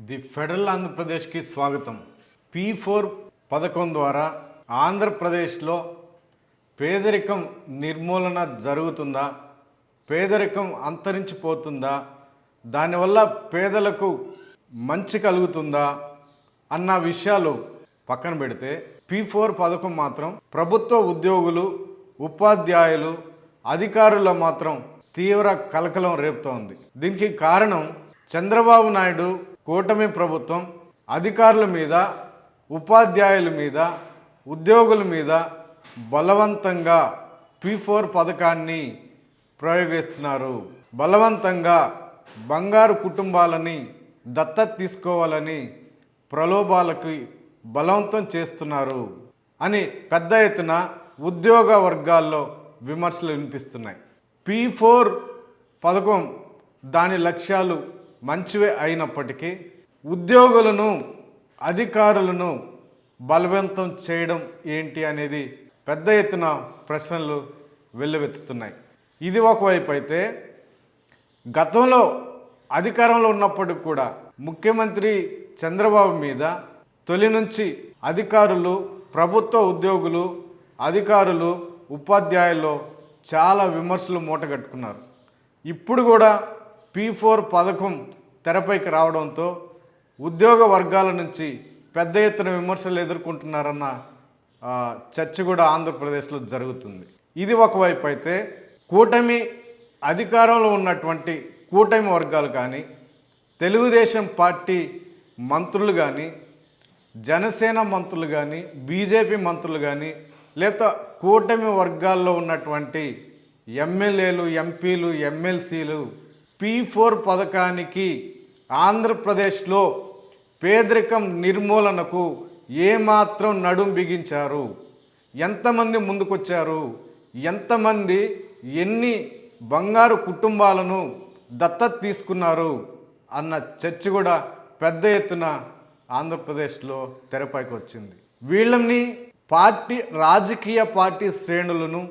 The federal ఆంధ్రప్రదేశ్కి స్వాగతం. P four పథకం ద్వారా ఆంధ్రప్రదేశ్లో పేదరికం నిర్మూలన జరుగుతుందా? పేదరికం అంతరించిపోతుందా? దానివల్ల పేదలకు మంచి కలుగుతుందా? అన్న విషయాలు పక్కన పెడితే పీ ఫోర్ పథకం మాత్రం ప్రభుత్వ ఉద్యోగులు ఉపాధ్యాయులు అధికారుల మాత్రం తీవ్ర కలకలం రేపుతోంది. దీనికి కారణం చంద్రబాబు నాయుడు కూటమి ప్రభుత్వం అధికారుల మీద ఉపాధ్యాయుల మీద ఉద్యోగుల మీద బలవంతంగా పీ ఫోర్ పథకాన్ని ప్రయోగిస్తున్నారు. బలవంతంగా బంగారు కుటుంబాలని దత్తత తీసుకోవాలని ప్రలోభాలకి బలవంతం చేస్తున్నారు అని పెద్ద ఎత్తున ఉద్యోగ వర్గాల్లో విమర్శలు వినిపిస్తున్నాయి. పీ ఫోర్ పథకం దాని లక్ష్యాలు మంచివే అయినప్పటికీ ఉద్యోగులను అధికారులను బలవంతం చేయడం ఏంటి అనేది పెద్ద ఎత్తున ప్రశ్నలు వెల్లువెత్తుతున్నాయి. ఇది ఒకవైపు అయితే గతంలో అధికారంలో ఉన్నప్పటికి కూడా ముఖ్యమంత్రి చంద్రబాబు మీద తొలి నుంచి అధికారులు ప్రభుత్వ ఉద్యోగులు అధికారులు ఉపాధ్యాయులు చాలా విమర్శలు మూటగట్టుకున్నారు. ఇప్పుడు కూడా పీ ఫోర్ పథకం తెరపైకి రావడంతో ఉద్యోగ వర్గాల నుంచి పెద్ద ఎత్తున విమర్శలు ఎదుర్కొంటున్నారన్న చర్చ కూడా ఆంధ్రప్రదేశ్లో జరుగుతుంది. ఇది ఒకవైపు అయితే కూటమి అధికారంలో ఉన్నటువంటి కూటమి వర్గాలు కానీ తెలుగుదేశం పార్టీ మంత్రులు కానీ జనసేన మంత్రులు కానీ బీజేపీ మంత్రులు కానీ లేదా కూటమి వర్గాల్లో ఉన్నటువంటి ఎమ్మెల్యేలు ఎంపీలు ఎమ్మెల్సీలు పీ ఫోర్ పథకానికి ఆంధ్రప్రదేశ్లో పేదరికం నిర్మూలనకు ఏమాత్రం నడుం బిగించారు? ఎంతమంది ముందుకొచ్చారు? ఎంతమంది ఎన్ని బంగారు కుటుంబాలను దత్తత తీసుకున్నారు? అన్న చర్చ కూడా పెద్ద ఎత్తున ఆంధ్రప్రదేశ్లో తెరపైకి వచ్చింది వీళ్ళని పార్టీ రాజకీయ పార్టీ శ్రేణులను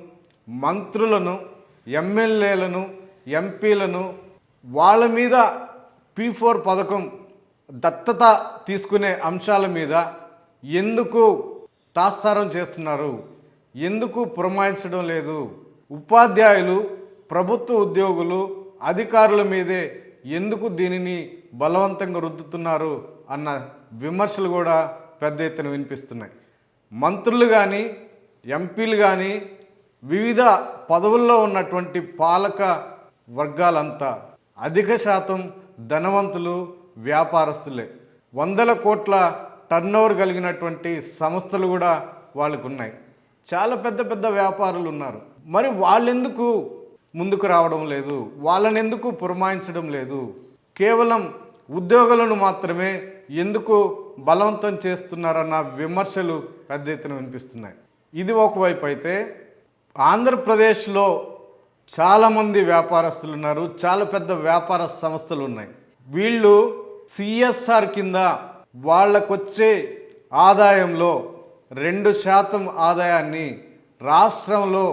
మంత్రులను ఎమ్మెల్యేలను ఎంపీలను వాళ్ళ మీద పీ ఫోర్ పథకం దత్తత తీసుకునే అంశాల మీద ఎందుకు తాత్సారం చేస్తున్నారు? ఎందుకు పురమాయించడం లేదు? ఉపాధ్యాయులు ప్రభుత్వ ఉద్యోగులు అధికారుల మీదే ఎందుకు దీనిని బలవంతంగా రుద్దుతున్నారు అన్న విమర్శలు కూడా పెద్ద ఎత్తున వినిపిస్తున్నాయి. మంత్రులు కానీ ఎంపీలు కానీ వివిధ పదవుల్లో ఉన్నటువంటి పాలక వర్గాలంతా అధిక శాతం ధనవంతులు వ్యాపారస్తులే. వందల కోట్ల టర్నోవర్ కలిగినటువంటి సంస్థలు కూడా వాళ్ళకు ఉన్నాయి చాలా పెద్ద పెద్ద వ్యాపారులు ఉన్నారు. మరి వాళ్ళెందుకు ముందుకు రావడం లేదు? వాళ్ళని ఎందుకు పురమాయించడం లేదు? కేవలం ఉద్యోగులను మాత్రమే ఎందుకు బలవంతం చేస్తున్నారన్న విమర్శలు పెద్ద ఎత్తున వినిపిస్తున్నాయి. ఇది ఒకవైపు అయితే ఆంధ్రప్రదేశ్లో చాలామంది వ్యాపారస్తులు ఉన్నారు చాలా పెద్ద వ్యాపార సంస్థలు ఉన్నాయి వీళ్ళు సిఎస్ఆర్ కింద వాళ్ళకొచ్చే ఆదాయంలో రెండు శాతం ఆదాయాన్ని రాష్ట్రంలో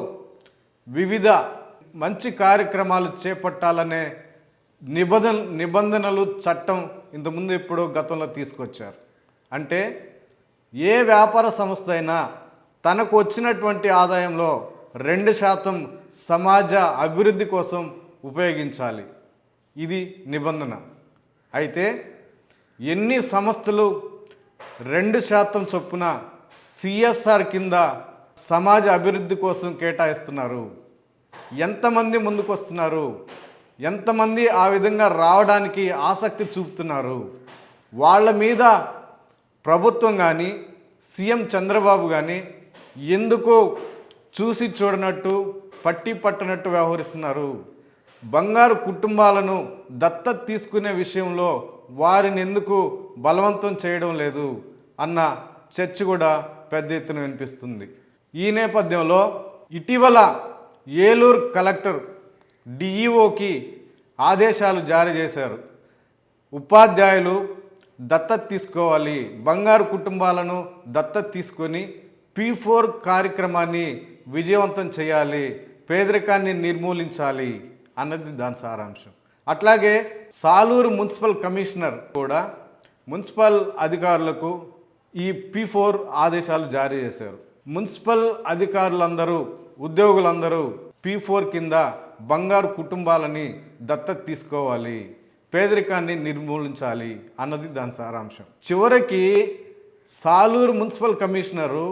వివిధ మంచి కార్యక్రమాలు చేపట్టాలనే నిబంధన నిబంధనలు చట్టం ఇంతకుముందు ఎప్పుడో గతంలో తీసుకొచ్చారు. అంటే ఏ వ్యాపార సంస్థ అయినా తనకు వచ్చినటువంటి ఆదాయంలో రెండు శాతం సమాజ అభివృద్ధి కోసం ఉపయోగించాలి. ఇది నిబంధన. అయితే ఎన్ని సంస్థలు రెండు శాతం చొప్పున సిఎస్ఆర్ కింద సమాజ అభివృద్ధి కోసం కేటాయిస్తున్నారు? ఎంతమంది ముందుకు వస్తున్నారు ఎంతమంది ఆ విధంగా రావడానికి ఆసక్తి చూపుతున్నారు? వాళ్ళ మీద ప్రభుత్వం కానీ సీఎం చంద్రబాబు కానీ ఎందుకో చూసి చూడనట్టు పట్టి పట్టనట్టు వ్యవహరిస్తున్నారు. బంగారు కుటుంబాలను దత్తత తీసుకునే విషయంలో వారిని ఎందుకు బలవంతం చేయడం లేదు అన్న చర్చ కూడా పెద్ద ఎత్తున వినిపిస్తుంది. ఈ నేపథ్యంలో ఇటీవల ఏలూరు కలెక్టర్ డిఈఓకి ఆదేశాలు జారీ చేశారు. ఉపాధ్యాయులు దత్తత తీసుకోవాలి బంగారు కుటుంబాలను దత్తత తీసుకొని పీ ఫోర్ కార్యక్రమాన్ని విజయవంతం చేయాలి పేదరికాన్ని నిర్మూలించాలి అన్నది దాని సారాంశం. అట్లాగే సాలూరు మున్సిపల్ కమిషనర్ కూడా మున్సిపల్ అధికారులకు ఈ పి ఫోర్ ఆదేశాలు జారీ చేశారు. మున్సిపల్ అధికారులందరూ ఉద్యోగులందరూ పి ఫోర్ కింద బంగారు కుటుంబాలని దత్తత తీసుకోవాలి పేదరికాన్ని నిర్మూలించాలి అన్నది దాని సారాంశం. చివరికి సాలూరు మున్సిపల్ కమిషనరు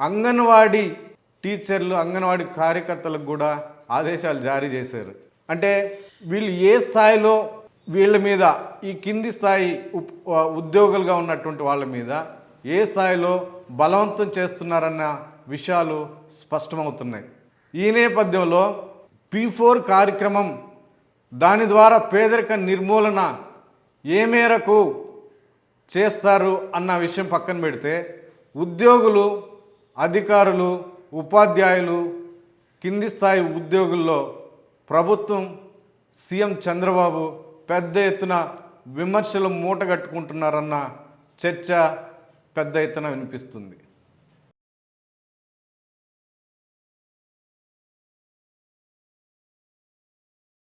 అంగన్వాడీ టీచర్లు అంగన్వాడీ కార్యకర్తలకు కూడా ఆదేశాలు జారీ చేశారు. అంటే వీళ్ళు ఏ స్థాయిలో వీళ్ళ మీద ఈ కింది స్థాయి ఉద్యోగులుగా ఉన్నటువంటి వాళ్ళ మీద ఏ స్థాయిలో బలవంతం చేస్తున్నారన్న విషయాలు స్పష్టమవుతున్నాయి. ఈ నేపథ్యంలో పి ఫోర్ కార్యక్రమం దాని ద్వారా పేదరిక నిర్మూలన ఏ మేరకు చేస్తారు అన్న విషయం పక్కన పెడితే ఉద్యోగులు అధికారులు ఉపాధ్యాయులు కింది స్థాయి ఉద్యోగుల్లో ప్రభుత్వం సీఎం చంద్రబాబు పెద్ద ఎత్తున విమర్శలు మూటగట్టుకుంటున్నారన్న చర్చ పెద్ద ఎత్తున వినిపిస్తుంది.